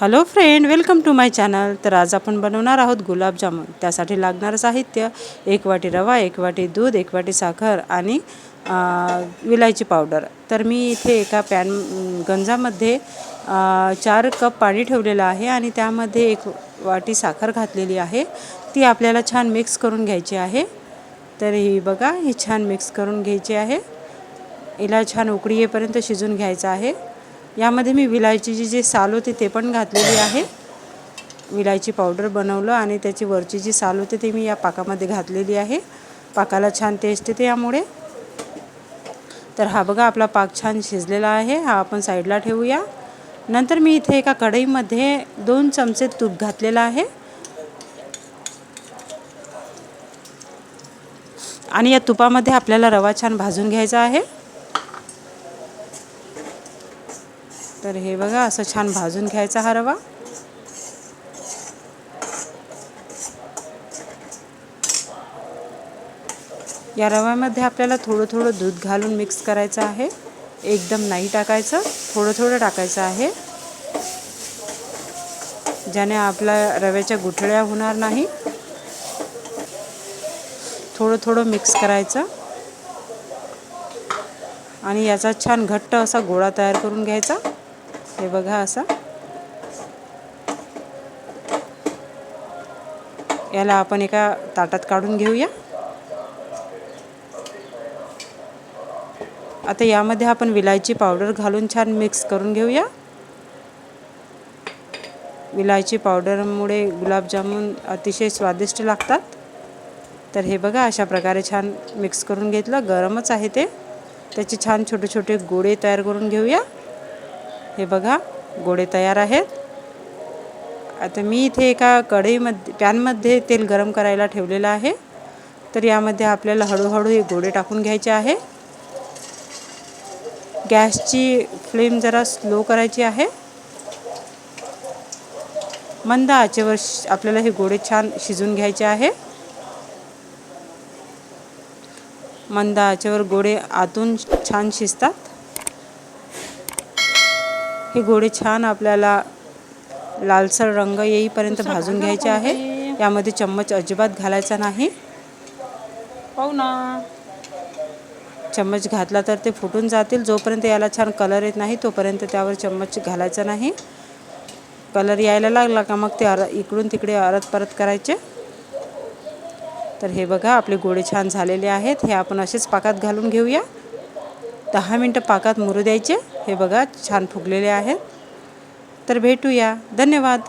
Hello friend welcome to my channel तर आज आपण बनवणार आहोत गुलाबजामुन. त्यासाठी लागणारं साहित्य एक वाटी रवा एक वाटी दूध एक वाटी साखर आणि विलायची पावडर. तर मी इथे एका पॅन गंजामध्ये चार कप पाणी ठेवलेलं आहे आणि त्यामध्ये एक वाटी साखर घातलेली आहे. ती आपल्याला छान मिक्स करून घ्यायची आहे. तर ही बघा ही छान मिक्स करून घ्यायची आहे. हिला छान उकळी येईपर्यंत शिजून घ्यायचं आहे. यामध्ये मी विलायचीची जी साल होती ते पण घातलेली आहे. विलायची पावडर बनवलं आणि त्याची वरची जी साल होती ती मी या पाकामध्ये घातलेली आहे. पाकाला छान टेस्ट येते यामुळे. तर हा बघा आपला पाक छान शिजलेला आहे. हा आपण साईडला ठेवूया. नंतर मी इथे एका कढईमध्ये दोन चमचे तूप घातलेलं आहे. आणि या तुपामध्ये आपल्याला रवा छान भाजून घ्यायचा आहे. तर हे बघा असं छान भाजून घ्यायचा हा रवा. या रव्यामध्ये आपल्याला थोडं थोडं दूध घालून मिक्स करायचं आहे. एकदम नाही टाकायचं थोडं थोडं टाकायचं आहे. ज्याने आपल्या रव्याच्या गुठळ्या होणार नाही. थोडं थोडं मिक्स करायचं. आणि याचा छान घट्ट असा गोळा तयार करून घ्यायचा. हे बघा असा. याला आपण एका ताटात काढून घेऊया. आता यामध्ये आपण विलायची पावडर घालून छान मिक्स करून घेऊया. विलायची पावडरमुळे गुलाबजामुन अतिशय स्वादिष्ट लागतात. तर हे बघा अशा प्रकारे छान मिक्स करून घेतलं. गरमच आहे ते. त्याचे छान छोटे छोटे गोळे तयार करून घेऊया. हे बघा गोळे तयार आहेत. आता मी इथे एका कढईमध्ये पॅनमध्ये तेल गरम करायला ठेवलेलं आहे. तर यामध्ये आपल्याला हळूहळू हे गोळे टाकून घ्यायचे आहे. गॅसची फ्लेम जरा स्लो करायची आहे. मंद आचेवर आपल्याला हे गोळे छान शिजून घ्यायचे आहे. मंद आचेवर गोळे आतून छान शिजतात. हे गोळे छान आपल्याला लालसर रंग येईपर्यंत भाजून घ्यायचे आहे. यामध्ये चम्मच अजिबात घालायचा नाही. पाहू ना. चम्मच घातला तर ते फुटून जातील. जोपर्यंत याला छान कलर येत नाही तोपर्यंत त्यावर चम्मच घालायचा नाही. कलर यायला लागला का मग ते अर इकडून तिकडे अरत परत करायचे. तर हे बघा आपले गोळे छान झालेले आहेत. हे आपण असेच पाकात घालून घेऊया. दहा मिनटं पाकात मुरू द्यायचे. हे बघा छान फुगलेले आहेत. तर भेटूया. धन्यवाद.